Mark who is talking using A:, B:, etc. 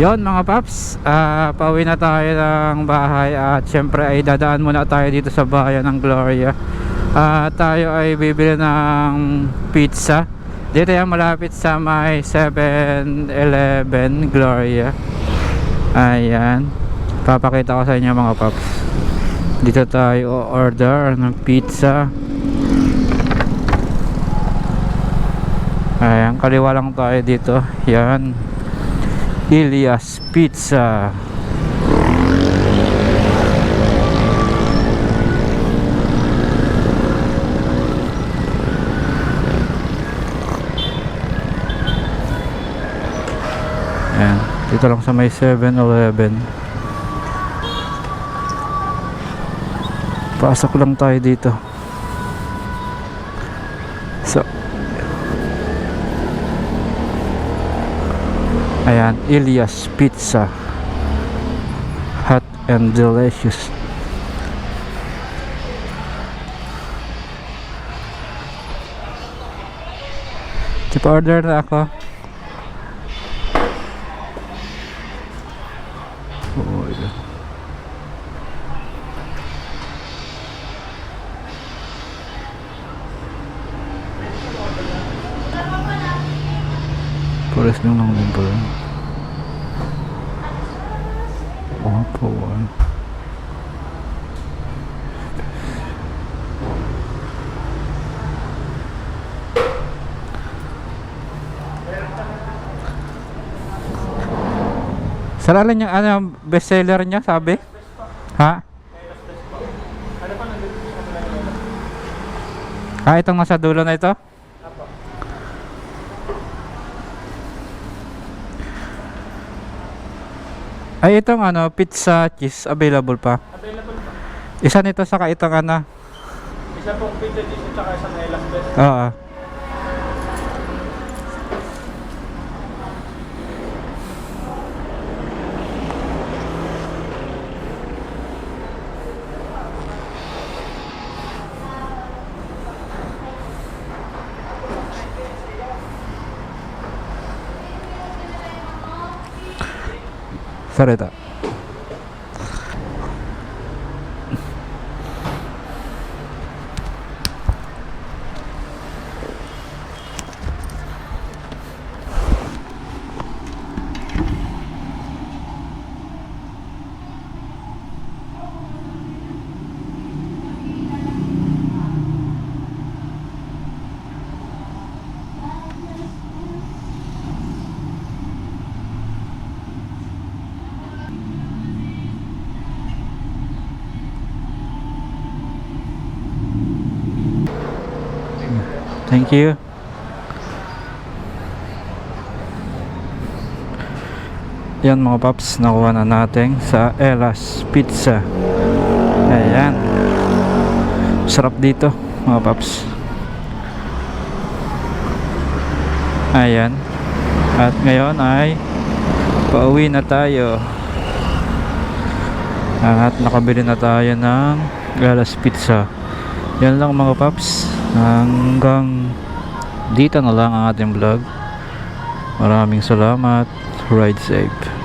A: Yon mga paps, ah pauwi na tayo ng bahay at syempre ay dadaan muna tayo dito sa bayan ng Gloria. Ah tayo ay bibili ng pizza. Dito yan malapit sa may 7-Eleven Gloria. Ayan. Papakita ko sa inyo mga paps. Dito tayo order ng pizza. Ayan, kaliwa lang tayo dito. Yan. Ilias Pizza. Ayan, dito lang sa may 7-Eleven. Pasok lang tayo dito. So, Ayan, Ilias Pizza. Hot and delicious. Tip order na ako. Oo, yun. Pares lang lang din pala. Oo po. ah. Sarala niya, ano, bestseller niya, sabi? Ha? Ah, itong nasa dulo na ito? Ay, itong ano, pizza cheese, available pa.
B: Available pa.
A: Isa nito sa itong ano.
B: Isa pong pizza cheese saka isang elas best.
A: Oo. された。Thank you. Yan mga paps, nakuha na natin sa Elas Pizza. Ayan. Sarap dito mga paps. Ayan. At ngayon ay pauwi na tayo. At nakabili na tayo ng Elas Pizza. Yan lang mga paps. Hanggang dito na lang ang ating vlog. Maraming salamat. Ride safe.